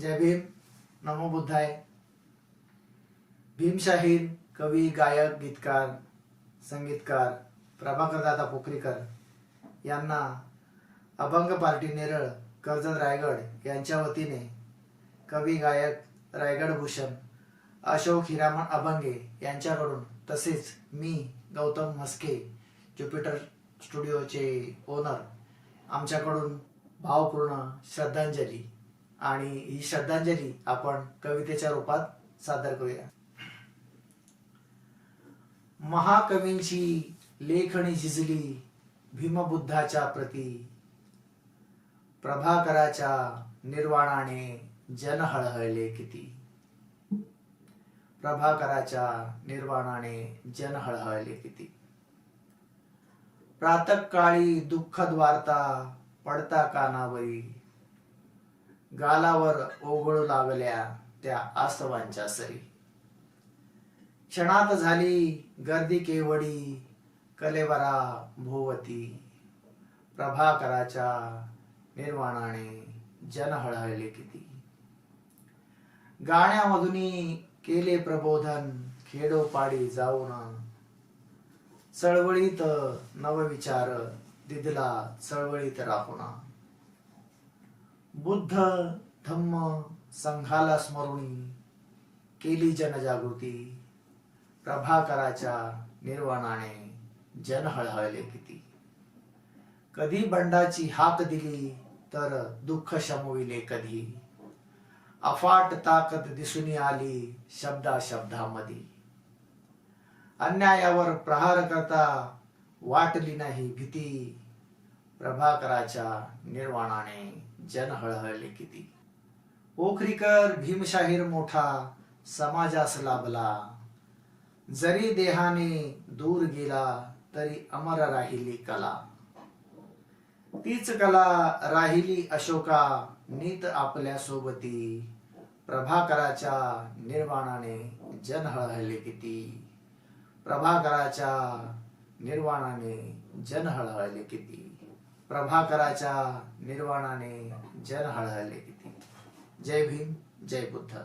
जय भीम. नमो बुद्धाय. भीमशाहीर कवी गायक गीतकार संगीतकार प्रभाकरदादा पोखरीकर यांना अभंग पार्टी नेरळ कर्जत रायगड यांच्या वतीने कवी गायक रायगड भूषण अशोक हिरामण अभंगे यांच्याकडून तसेच मी गौतम म्हस्के ज्युपिटर स्टुडिओचे ओनर आमच्याकडून भावपूर्ण श्रद्धांजली. आणि ही श्रद्धांजली आपण कवितेच्या रूपात सादर करूया. महाकवींची लेखणी झिजली भीमबुद्धाच्या प्रती. प्रभाकराच्या निर्वाणाने जन हळहळले किती. प्रभाकराच्या निर्वाणाने जन हळहळले किती. प्रातकाळी दुःखद वार्ता पडता कानावरी. गालावर ओघळू लागल्या त्या आसवांच्या सरी. क्षणात झाली गर्दी केवडी कलेवरा भोवती. प्रभाकराच्या निर्माणाने जन हळहळले किती. गाण्यामधून केले प्रबोधन खेडोपाडी जाऊन. चळवळीत नवविचार दिदला चळवळीत राहुणा बुद्ध धम्म संघाला स्मरुणी केली जनजागृती प्रभाकराच्या निर्वाणाने जन हळहळले किती. कधी बंडाची हाक दिली तर दुःख शमविले कधी. अफाट ताकद दिसून आली शब्दा शब्दामध्ये अन्यायावर प्रहार करता वाटली नाही भीती. प्रभाकराच्या निर्वाणाने जन हळहळले किती. ओखरीकर भीमशाहीर मोठा समाजास लाभला. जरी देहाने दूर गेला तरी अमर राहिली कला. तीच कला राहिली अशोका नीत आपल्या सोबती प्रभाकराच्या निर्वाणाने जन हळहळले किती. प्रभाकराच्या निर्वाणाने जन हळहळले किती. प्रभाकराच्या निर्वाणाने जन हळहळले किती. जय भीम जय बुद्ध.